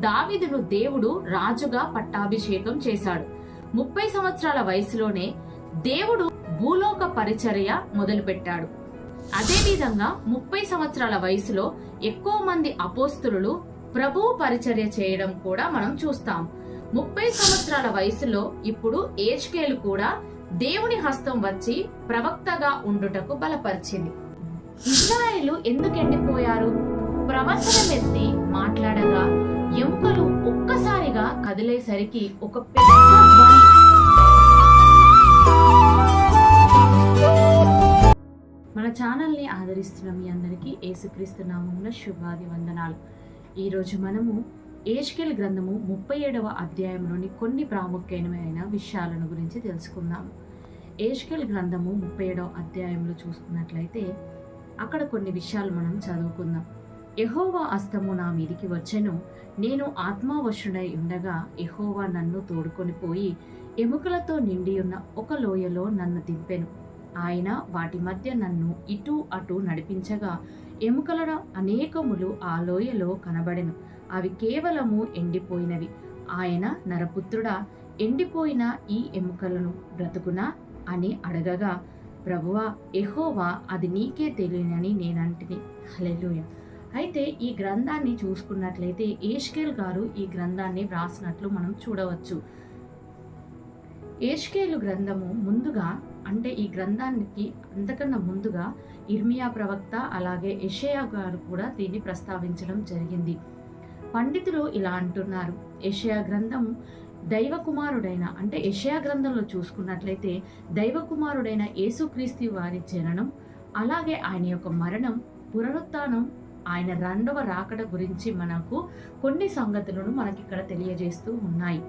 దావీదును దేవుడు రాజుగా పట్టాభిషేకం చేశాడు. ముప్పై సంవత్సరాల వయసులోనే దేవుడు భూలోక పరిచర్య మొదలుపెట్టాడు. అదేవిధంగా ముప్పై సంవత్సరాల వయసులో ఎక్కువ మంది అపోస్తులు ప్రభు పరిచర్య చేయడం కూడా మనం చూస్తాం. ముప్పై సంవత్సరాల వయసులో ఇప్పుడు ఏజ్కేలు కూడా దేవుని హస్తం వచ్చి ప్రవక్తగా ఉండుటకు బలపరిచింది. ఇజ్రాయేలు ఎందుకు ఎండిపోయారు? ప్రవచనం ఎత్తి మాట్లాడగా ఎముకలు ఒక్కసారిగా కదిలేసరికి ఒక పెద్ద ధ్వని. మన ఛానల్ని ఆదరిస్తున్న మీ అందరికీ ఏసుక్రీస్తు నామమున శుభాది వందనాలు ఈరోజు మనము ఏష్కెల్ గ్రంథము ముప్పై ఏడవ అధ్యాయంలోని కొన్ని ప్రాముఖ్యమైన విషయాలను గురించి తెలుసుకుందాము ఏష్కెల్ గ్రంథము ముప్పై ఏడవ అధ్యాయంలో చూసుకున్నట్లయితే అక్కడ కొన్ని విషయాలు మనం చదువుకుందాం. యహోవా అస్తము నా మీదికి వచ్చెను. నేను ఆత్మావశుడై ఉండగా యహోవా నన్ను తోడుకొని పోయి ఎముకలతో నిండి ఉన్న ఒక లోయలో నన్ను దింపెను. ఆయన వాటి మధ్య నన్ను ఇటు అటు నడిపించగా ఎముకల అనేకములు ఆ లోయలో కనబడెను. అవి కేవలము ఎండిపోయినవి. ఆయన నరపుత్రుడా ఎండిపోయిన ఈ ఎముకలను బ్రతుకునా అని అడగగా ప్రభువా ఎహోవా అది నీకే తెలియనని నేనంటిని. హలెలుయ అయితే ఈ గ్రంథాన్ని చూసుకున్నట్లయితే ఏష్కేల్ గారు ఈ గ్రంథాన్ని వ్రాసినట్లు మనం చూడవచ్చు. ఏష్కేలు గ్రంథము ముందుగా అంటే ఈ గ్రంథానికి అంతకన్నా ముందుగా ఇర్మియా ప్రవక్త అలాగే ఎషయా గారు కూడా దీన్ని ప్రస్తావించడం జరిగింది. పండితులు ఇలా అంటున్నారు. యషయా గ్రంథం దైవ కుమారుడైన అంటే యషయా గ్రంథంలో చూసుకున్నట్లయితే దైవ కుమారుడైన యేసుక్రీస్తు వారి జననం అలాగే ఆయన యొక్క మరణం పునరుత్నం ఆయన రెండవ రాకడ గురించి మనకు కొన్ని సంగతులను మనకి ఇక్కడ తెలియజేస్తూ ఉన్నాయి.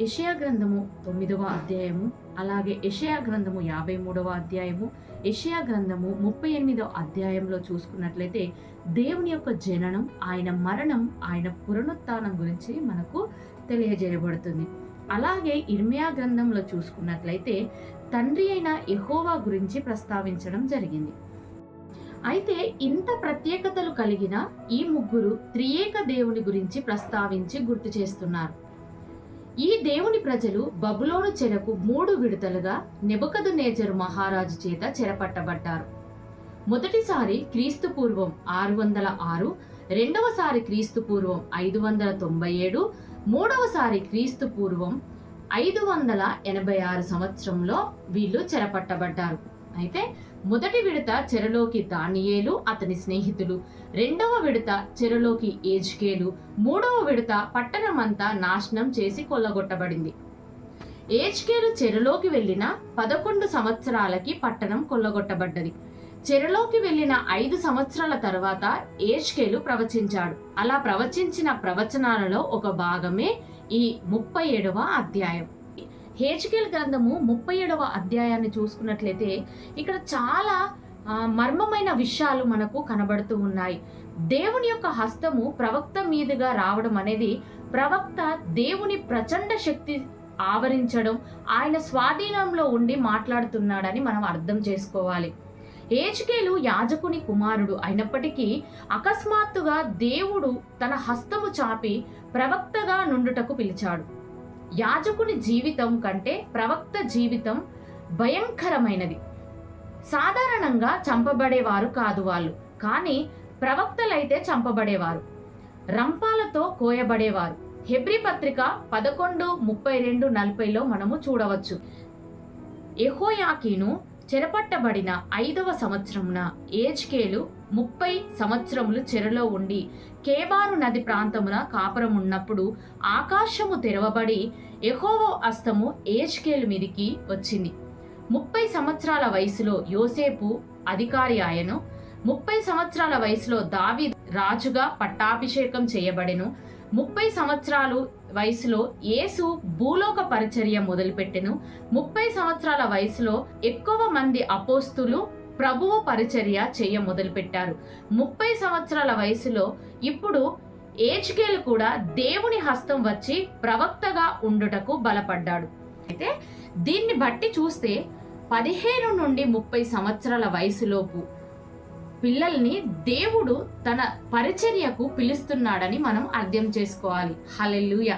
యషయా గ్రంథము తొమ్మిదవ అధ్యాయము అలాగే యషయా గ్రంథము యాభై మూడవ అధ్యాయము యషయా గ్రంథము ముప్పై ఎనిమిదవ అధ్యాయంలో చూసుకున్నట్లయితే దేవుని యొక్క జననం ఆయన మరణం ఆయన పునరుత్థానం గురించి మనకు తెలియజేయబడుతుంది. అలాగే ఇర్మియా గ్రంథంలో చూసుకున్నట్లయితే తండ్రి అయిన ఎహోవా గురించి ప్రస్తావించడం జరిగింది. అయితే ఇంత ప్రత్యేకతలు కలిగిన ఈ ముగ్గురు త్రియేక దేవుని గురించి ప్రస్తావించి గుర్తు చేస్తున్నారు. ఈ దేవుని ప్రజలు బబులోను చెరకు మూడు విడతలుగా నిబకదు నేజరు మహారాజు చేత చెరపట్టబడ్డారు. మొదటిసారి క్రీస్తు పూర్వం ఆరు వందల ఆరు రెండవసారి క్రీస్తు పూర్వం ఐదు వందల తొంభై ఏడు మూడవసారి క్రీస్తు పూర్వం ఐదు వందల ఎనభై ఆరు సంవత్సరంలో వీళ్ళు చెరపట్టబడ్డారు. అయితే మొదటి విడత చెరలోకి దానియేలు అతని స్నేహితులు. రెండవ విడత చెరలోకి ఏజ్కేలు. మూడవ విడత పట్టణమంతా నాశనం చేసి కొల్లగొట్టబడింది. ఏజ్కేలు చెరలోకి వెళ్ళిన పదకొండు సంవత్సరాలకి పట్టణం కొల్లగొట్టబడ్డది. చెరలోకి వెళ్ళిన ఐదు సంవత్సరాల తర్వాత ఏజ్కేలు ప్రవచించాడు. అలా ప్రవచించిన ప్రవచనాలలో ఒక భాగమే ఈ ముప్పై ఏడవ అధ్యాయం. హేజ్కేల్ గ్రంథము ముప్పై ఏడవ అధ్యాయాన్ని చూసుకున్నట్లయితే ఇక్కడ చాలా మర్మమైన విషయాలు మనకు కనబడుతూ ఉన్నాయి. దేవుని యొక్క హస్తము ప్రవక్త మీదుగా రావడం అనేది ప్రవక్త దేవుని ప్రచండ శక్తి ఆవరించడం ఆయన స్వాధీనంలో ఉండి మాట్లాడుతున్నాడని మనం అర్థం చేసుకోవాలి. ఏజ్కేలు యాజకుని కుమారుడు అయినప్పటికీ అకస్మాత్తుగా దేవుడు తన హస్తము చాపి ప్రవక్తగా నుండుటకు పిలిచాడు. యాజకుని జీవితం కంటే ప్రవక్త జీవితం భయంకరమైనది. సాధారణంగా చంపబడేవారు కాదు వాళ్ళు కానీ ప్రవక్తలైతే చంపబడేవారు. రంపాలతో కోయబడేవారు. హెబ్రి పత్రిక పదకొండు ముప్పై రెండు నలభైలో మనము చూడవచ్చు. ఎహోయాకీను చెరపట్టబడిన ఐదవ సంవత్సరమున ఏజ్కేలు ముప్పై సంవత్సరములు చెరలో ఉండి కేబారు నది ప్రాంతమున కాపురం ఉన్నప్పుడు ఆకాశము తెరవబడి ఎహోవో అస్తము ఏజ్కేలు మీదికి వచ్చింది. ముప్పై సంవత్సరాల వయసులో యోసేపు అధికారి ఆయను ముప్పై సంవత్సరాల వయసులో దావి రాజుగా పట్టాభిషేకం చేయబడెను ముప్పై సంవత్సరాలు వయసులో యేసు భూలోక పరిచర్య మొదలుపెట్టెను. ముప్పై సంవత్సరాల వయసులో ఎక్కువ మంది అపోస్తులు ప్రభువు పరిచర్య చేయ మొదలుపెట్టారు. ముప్పై సంవత్సరాల వయసులో ఇప్పుడు ఏజ్కేలు కూడా దేవుని హస్తం వచ్చి ప్రవక్తగా ఉండుటకు బలపడ్డాడు. అయితే దీన్ని బట్టి చూస్తే పదిహేను నుండి ముప్పై సంవత్సరాల వయసులోపు పిల్లల్ని దేవుడు తన పరిచర్యకు పిలుస్తున్నాడని మనం అర్థం చేసుకోవాలి. హలెల్లుయ.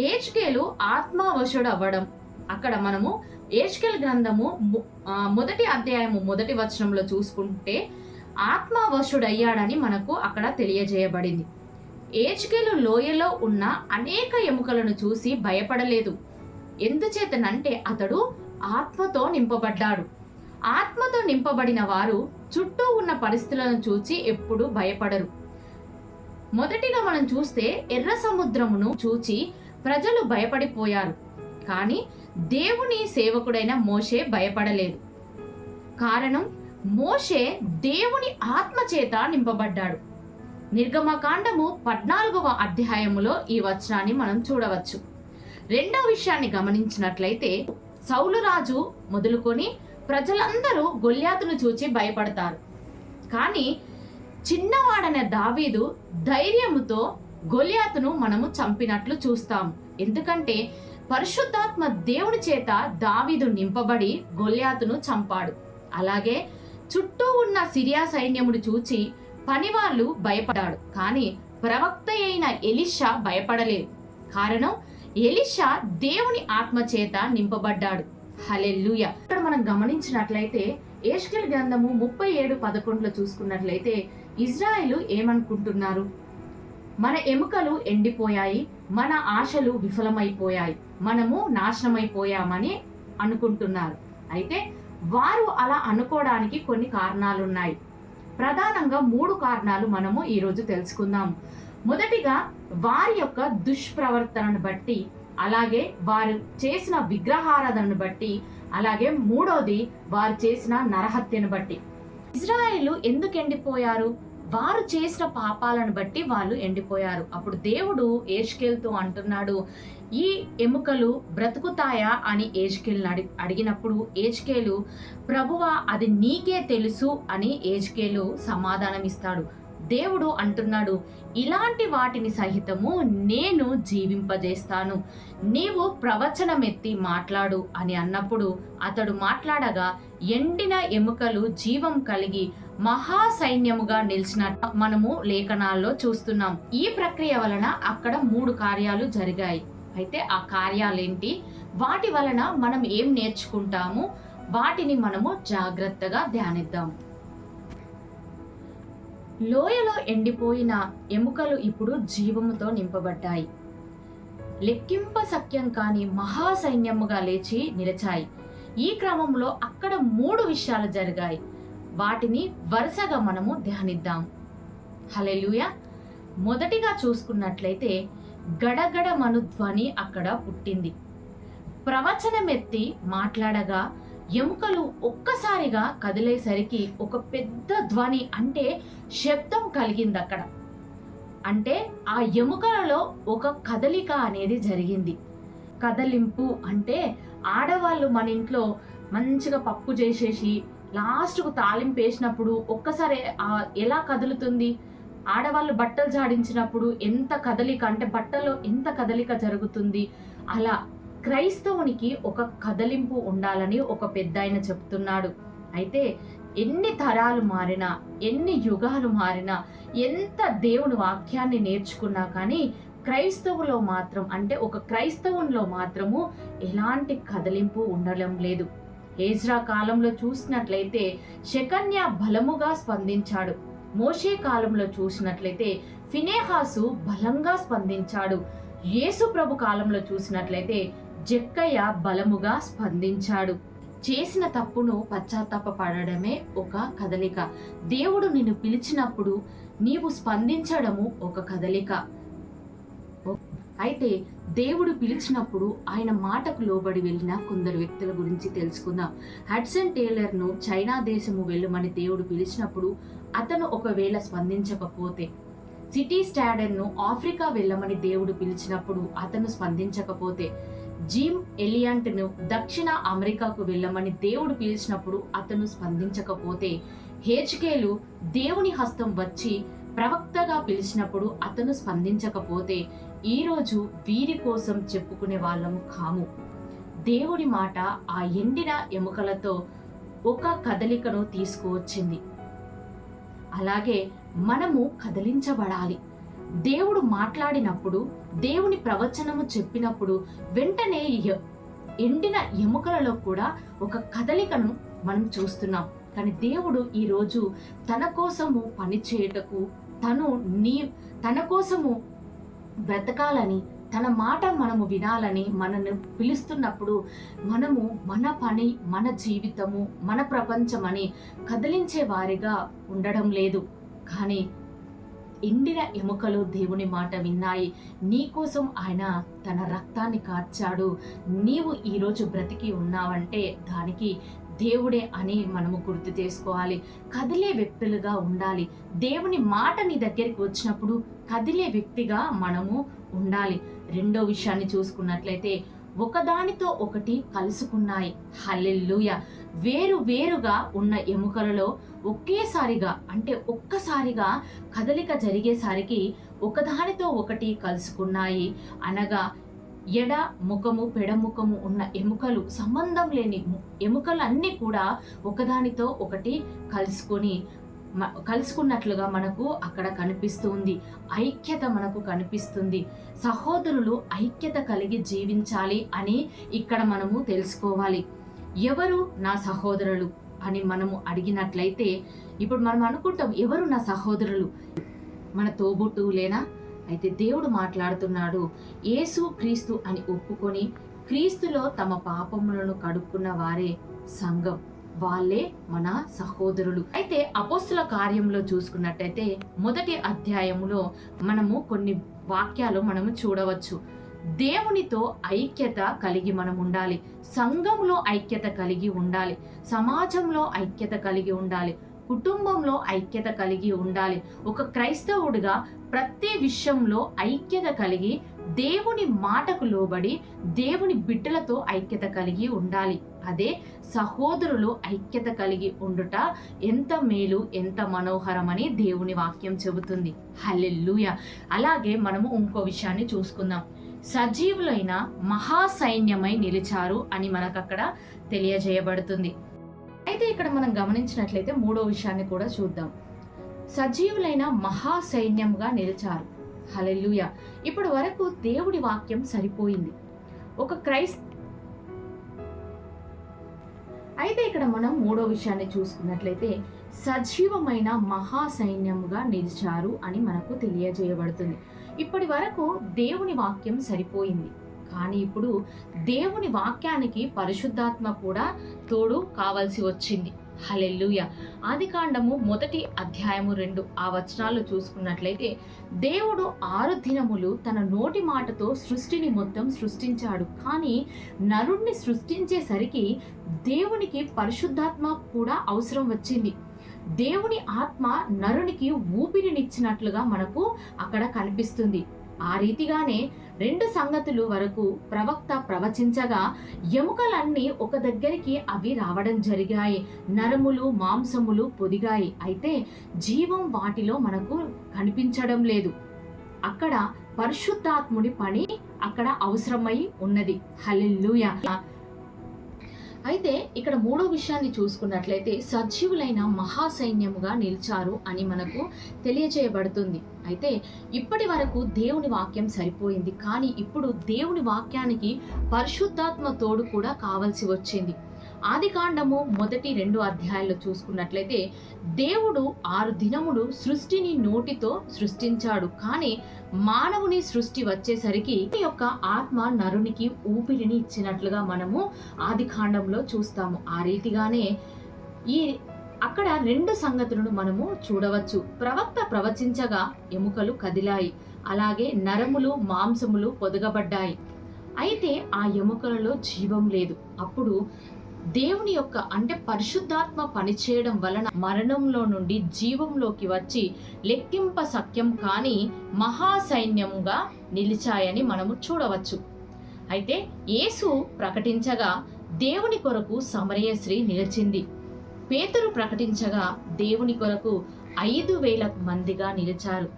ఏజ్కేలు ఆత్మావశుడు అవ్వడం అక్కడ మనము ఏజ్కేల్ గ్రంథము మొదటి అధ్యాయము మొదటి వచనంలో చూసుకుంటే ఆత్మావశుడయ్యాడని మనకు అక్కడ తెలియజేయబడింది. ఏజ్కేలు లోయలో ఉన్న అనేక ఎముకలను చూసి భయపడలేదు. ఎందుచేతనంటే అతడు ఆత్మతో నింపబడ్డాడు. ఆత్మతో నింపబడిన వారు చుట్టూ ఉన్న పరిస్థితులను చూచి ఎప్పుడూ భయపడరు. మొదటిగా మనం చూస్తే ఎర్ర సముద్రమును చూచి ప్రజలు భయపడిపోయారు. కానీ దేవుని సేవకుడైన మోషే భయపడలేదు. కారణం మోషే దేవుని ఆత్మ చేత నింపబడ్డాడు. నిర్గమకాండము పద్నాలుగవ అధ్యాయములో ఈ వచనాన్ని మనం చూడవచ్చు. రెండవ విషయాన్ని గమనించినట్లయితే సౌలురాజు మొదలుకొని ప్రజలందరూ గొల్యాతును చూచి భయపడతారు. కానీ చిన్నవాడనే దావీదు ధైర్యముతో గొల్యాతును మనము చంపినట్లు చూస్తాం ఎందుకంటే పరిశుద్ధాత్మ దేవుని చేత దావీదు నింపబడి గొల్యాతును చంపాడు. అలాగే చుట్టూ ఉన్న సిరియా సైన్యమును చూచి పనివాళ్ళు భయపడ్డాడు. కానీ ప్రవక్త అయిన ఎలిషా భయపడలేదు. కారణం ఎలిషా దేవుని ఆత్మ చేత నింపబడ్డాడు. హలెల్లుయ. ఇక్కడ మనం గమనించినట్లయితే ఏష్కెల్ గ్రంథము ముప్పై ఏడు పదకొండులో చూసుకున్నట్లయితే ఇజ్రాయెల్ ఏమనుకుంటున్నారు? మన ఎముకలు ఎండిపోయాయి మన ఆశలు విఫలమైపోయాయి మనము నాశనమైపోయామని అనుకుంటున్నారు. అయితే వారు అలా అనుకోవడానికి కొన్ని కారణాలు ఉన్నాయి ప్రధానంగా మూడు కారణాలు మనము ఈరోజు తెలుసుకుందాం. మొదటిగా వారి యొక్క దుష్ప్రవర్తనను బట్టి అలాగే వారు చేసిన విగ్రహారాధనను బట్టి అలాగే మూడోది వారు చేసిన నరహత్యను బట్టి. ఇజ్రాయేలు ఎందుకు ఎండిపోయారు? వారు చేసిన పాపాలను బట్టి వాళ్ళు ఎండిపోయారు. అప్పుడు దేవుడు ఏష్కేల్తో అంటున్నాడు ఈ ఎముకలు బ్రతుకుతాయా? అని ఏజ్కేల్ని అడి అడిగినప్పుడు ఏజ్కేలు ప్రభువా అది నీకే తెలుసు అని ఏజ్కేలు సమాధానం ఇస్తాడు దేవుడు అంటున్నాడు ఇలాంటి వాటిని సహితము నేను జీవింపజేస్తాను. నీవు ప్రవచనమెత్తి మాట్లాడు అని అన్నప్పుడు అతడు మాట్లాడగా ఎండిన ఎముకలు జీవం కలిగి మహా సైన్యముగా నిలిచినట్టు మనము లేఖనాల్లో చూస్తున్నాం. ఈ ప్రక్రియ వలన అక్కడ మూడు కార్యాలు జరిగాయి. అయితే ఆ కార్యాలేంటి? వాటి వలన మనం ఏం నేర్చుకుంటాము? వాటిని మనము జాగ్రత్తగా ధ్యానిద్దాం. లోయలో ఎండిపోయిన ఎముకలు ఇప్పుడు జీవముతో నింపబడ్డాయి. లెక్కింప సఖ్యం కాని మహాసైన్యముగా లేచి నిలిచాయి. ఈ క్రమంలో అక్కడ మూడు విషయాలు జరిగాయి. వాటిని వరుసగా మనము ధ్యానిద్దాం. హలెలుయ మొదటిగా చూసుకున్నట్లయితే గడగడ మను ధ్వని అక్కడ పుట్టింది. ప్రవచనమెత్తి మాట్లాడగా ఎముకలు ఒక్కసారిగా కదిలేసరికి ఒక పెద్ద ధ్వని అంటే శబ్దం కలిగింది అక్కడ అంటే ఆ ఎముకలలో ఒక కదలిక అనేది జరిగింది. కదలింపు అంటే ఆడవాళ్ళు మన ఇంట్లో మంచిగా పప్పు చేసేసి లాస్ట్కు తాలింపు వేసినప్పుడు ఒక్కసారి ఎలా కదులుతుంది? ఆడవాళ్ళు బట్టలు జాడించినప్పుడు ఎంత కదలిక అంటే బట్టలో ఎంత కదలిక జరుగుతుంది? అలా క్రైస్తవునికి ఒక కదలింపు ఉండాలని ఒక పెద్ద ఆయన చెప్తున్నాడు. అయితే ఎన్ని తరాలు మారినా ఎన్ని యుగాలు మారినా ఎంత దేవుని వాక్యాన్ని నేర్చుకున్నా కానీ క్రైస్తవులో మాత్రం అంటే ఒక క్రైస్తవునిలో మాత్రము ఎలాంటి కదలింపు ఉండడం లేదు. ఏజ్రా కాలంలో చూసినట్లయితే శకన్య బలముగా స్పందించాడు. మోషే కాలంలో చూసినట్లయితే ఫినేహాసు బలంగా స్పందించాడు. యేసు ప్రభు కాలంలో చూసినట్లయితే జక్కయ్య బలముగా స్పందించాడు. చేసిన తప్పును పశ్చాత్తాపడమే ఒక కదలిక. దేవుడు నిన్ను పిలిచినప్పుడు నీవు స్పందించడము ఒక కదలిక. అయితే దేవుడు పిలిచినప్పుడు ఆయన మాటకు లోబడి వెళ్ళిన కొందరు వ్యక్తుల గురించి తెలుసుకుందాం. హడ్సన్ టేలర్ను చైనా దేశము వెళ్ళమని దేవుడు పిలిచినప్పుడు అతను ఒకవేళ స్పందించకపోతే. సిటీ స్టాడర్ను ఆఫ్రికా వెళ్ళమని దేవుడు పిలిచినప్పుడు అతను స్పందించకపోతే. జిమ్ ఎలియంట్ను దక్షిణ అమెరికాకు వెళ్ళమని దేవుడు పిలిచినప్పుడు అతను స్పందించకపోతే హేజ్కేలు దేవుని హస్తం వచ్చి ప్రవక్తగా పిలిచినప్పుడు అతను స్పందించకపోతే ఈరోజు వీరి కోసం చెప్పుకునే వాళ్ళము కాము. దేవుడి మాట ఆ ఎండిన ఎముకలతో ఒక కదలికను తీసుకువచ్చింది. అలాగే మనము కదిలించబడాలి. దేవుడు మాట్లాడినప్పుడు దేవుని ప్రవచనము చెప్పినప్పుడు వెంటనే ఎ- ఎండిన ఎముకలలో కూడా ఒక కదలికను మనం చూస్తున్నాం. కానీ దేవుడు ఈరోజు తన కోసము పని చేయుటకు తను నీ తన కోసము బ్రతకాలని తన మాట మనము వినాలని మనను పిలుస్తున్నప్పుడు మనము మన పని మన జీవితము మన ప్రపంచమని కదిలించే వారిగా ఉండడం లేదు. కానీ ఎండిన ఎముకలు దేవుని మాట విన్నాయి. నీకోసం ఆయన తన రక్తాన్ని కార్చాడు. నీవు ఈరోజు బ్రతికి ఉన్నావంటే దానికి దేవుడే అని మనము గుర్తు చేసుకోవాలి. కదిలే వ్యక్తులుగా ఉండాలి. దేవుని మాట నీ దగ్గరికి వచ్చినప్పుడు కదిలే వ్యక్తిగా మనము ఉండాలి. రెండో విషయాన్ని చూసుకున్నట్లయితే ఒకదానితో ఒకటి కలుసుకున్నాయి. హల్లెల్లుయ వేరు వేరుగా ఉన్న ఎముకలలో ఒకేసారిగా అంటే ఒక్కసారిగా కదలిక జరిగేసరికి ఒకదానితో ఒకటి కలుసుకున్నాయి. అనగా ఎడ ముఖము పెడముఖము ఉన్న ఎముకలు సంబంధం లేని ఎముకలన్నీ కూడా ఒకదానితో ఒకటి కలుసుకొని మ- కలుసుకున్నట్లుగా మనకు అక్కడ కనిపిస్తుంది. ఐక్యత మనకు కనిపిస్తుంది. సహోదరులు ఐక్యత కలిగి జీవించాలి అని ఇక్కడ మనము తెలుసుకోవాలి. ఎవరు నా సహోదరులు అని మనము అడిగినట్లయితే ఇప్పుడు మనం అనుకుంటాం ఎవరు నా సహోదరులు? మన తోబుట్టువులేనా అయితే దేవుడు మాట్లాడుతున్నాడు యేసు క్రీస్తు అని ఒప్పుకొని క్రీస్తులో తమ పాపములను కడుక్కున్న వారే సంఘం. వాళ్ళే మన సహోదరులు. అయితే అపోస్తుల కార్యంలో చూసుకున్నట్టయితే మొదటి అధ్యాయములో మనము కొన్ని వాక్యాలు మనము చూడవచ్చు. దేవునితో ఐక్యత కలిగి మనం ఉండాలి. సంఘంలో ఐక్యత కలిగి ఉండాలి. సమాజంలో ఐక్యత కలిగి ఉండాలి. కుటుంబంలో ఐక్యత కలిగి ఉండాలి. ఒక క్రైస్తవుడిగా ప్రతి విషయంలో ఐక్యత కలిగి దేవుని మాటకు లోబడి దేవుని బిడ్డలతో ఐక్యత కలిగి ఉండాలి. అదే సహోదరులు ఐక్యత కలిగి ఉండుట ఎంత మేలు ఎంత మనోహరమని దేవుని వాక్యం చెబుతుంది. హల్లెల్లుయ అలాగే మనము ఇంకో విషయాన్ని చూసుకుందాం. సజీవులైన మహాసైన్యమై నిలిచారు అని మనకు అక్కడ తెలియజేయబడుతుంది. అయితే ఇక్కడ మనం గమనించినట్లయితే మూడో విషయాన్ని కూడా చూద్దాం. సజీవులైన మహాసైన్యంగా నిలిచారు. హలెల్లుయ! ఇప్పటి వరకు దేవుడి వాక్యం సరిపోయింది. ఒక క్రైస్త అయితే ఇక్కడ మనం మూడో విషయాన్ని చూసుకున్నట్లయితే సజీవమైన మహాసైన్యముగా నిలిచారు అని మనకు తెలియజేయబడుతుంది. ఇప్పటి వరకు దేవుని వాక్యం సరిపోయింది. కానీ ఇప్పుడు దేవుని వాక్యానికి పరిశుద్ధాత్మ కూడా తోడు కావాల్సి వచ్చింది. హలెల్లుయ. ఆది కాండము మొదటి అధ్యాయము రెండు ఆ వచనాలు చూసుకున్నట్లయితే దేవుడు ఆరు దినములు తన నోటి మాటతో సృష్టిని మొత్తం సృష్టించాడు. కానీ నరుణ్ణి సృష్టించేసరికి దేవునికి పరిశుద్ధాత్మ కూడా అవసరం వచ్చింది. దేవుని ఆత్మ నరునికి ఊపిరినిచ్చినట్లుగా మనకు అక్కడ కనిపిస్తుంది. ఆ రీతిగానే రెండు సంగతులు వరకు ప్రవక్త ప్రవచించగా ఎముకలన్నీ ఒక దగ్గరికి అవి రావడం జరిగాయి. నరములు మాంసములు పొదిగాయి. అయితే జీవం వాటిలో మనకు కనిపించడం లేదు. అక్కడ పరిశుద్ధాత్ముడి పని అక్కడ అవసరమై ఉన్నది. హల్లెలూయా! అయితే ఇక్కడ మూడో విషయాన్ని చూసుకున్నట్లయితే సజీవులైన మహాసైన్యముగా నిలిచారు అని మనకు తెలియజేయబడుతుంది అయితే ఇప్పటి వరకు దేవుని వాక్యం సరిపోయింది. కానీ ఇప్పుడు దేవుని వాక్యానికి పరిశుద్ధాత్మ తోడు కూడా కావలసి వచ్చింది. ఆది కాండము మొదటి రెండు అధ్యాయాల్లో చూసుకున్నట్లయితే దేవుడు ఆరు దినములు సృష్టిని నోటితో సృష్టించాడు. కానీ మానవుని సృష్టి వచ్చేసరికి ఈ యొక్క ఆత్మ నరునికి ఊపిరిని ఇచ్చినట్లుగా మనము ఆది కాండంలో చూస్తాము. ఆ రీతిగానే ఈ అక్కడ రెండు సంగతులను మనము చూడవచ్చు. ప్రవక్త ప్రవచించగా ఎముకలు కదిలాయి. అలాగే నరములు మాంసములు పొదగబడ్డాయి. అయితే ఆ ఎముకలలో జీవం లేదు. అప్పుడు దేవుని యొక్క అంటే పరిశుద్ధాత్మ పనిచేయడం వలన మరణంలో నుండి జీవంలోకి వచ్చి లెక్కింప సఖ్యం కాని మహాసైన్యంగా నిలిచాయని మనము చూడవచ్చు. అయితే యేసు ప్రకటించగా దేవుని కొరకు సమరయశ్రీ నిలిచింది. పేతురు ప్రకటించగా దేవుని కొరకు ఐదు వేల మందిగా నిలిచారు.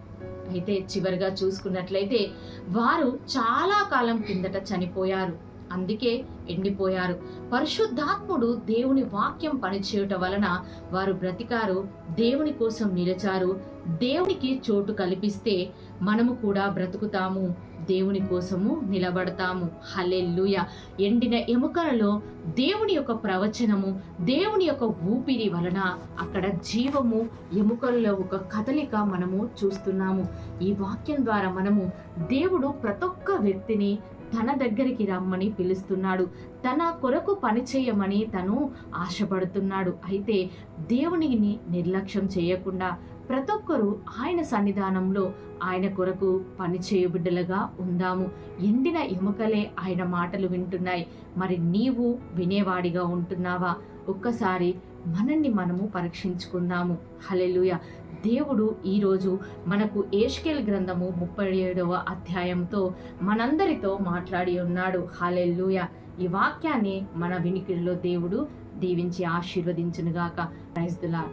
అయితే చివరిగా చూసుకున్నట్లయితే వారు చాలా కాలం కిందట చనిపోయారు. అందుకే ఎండిపోయారు. పరిశుద్ధాత్ముడు దేవుని వాక్యం పనిచేయట వలన వారు బ్రతికారు దేవుని కోసం నిలిచారు. దేవునికి చోటు కల్పిస్తే మనము కూడా బ్రతుకుతాము దేవుని కోసము నిలబడతాము. హలెల్లుయ! ఎండిన ఎముకలలో దేవుని యొక్క ప్రవచనము దేవుని యొక్క ఊపిరి వలన అక్కడ జీవము ఎముకల్లో ఒక కదలిక మనము చూస్తున్నాము. ఈ వాక్యం ద్వారా మనము దేవుడు ప్రతి ఒక్క వ్యక్తిని తన దగ్గరికి రమ్మని పిలుస్తున్నాడు. తన కొరకు పనిచేయమని తను ఆశపడుతున్నాడు. అయితే దేవునిని నిర్లక్ష్యం చేయకుండా ప్రతి ఒక్కరూ ఆయన సన్నిధానంలో ఆయన కొరకు పనిచేయు బిడ్డలుగా ఉందాము. ఎండిన ఎముకలే ఆయన మాటలు వింటున్నాయి. మరి నీవు వినేవాడిగా ఉంటున్నావా? ఒక్కసారి మనల్ని మనము పరీక్షించుకుందాము. హలెలుయ దేవుడు ఈరోజు మనకు ఏష్కేల్ గ్రంథము ముప్పై ఏడవ అధ్యాయంతో మనందరితో మాట్లాడి ఉన్నాడు. హలెల్లుయ. ఈ వాక్యాన్ని మన వినికిడిలో దేవుడు దీవించి ఆశీర్వదించునుగాక. ప్రైజ్దులా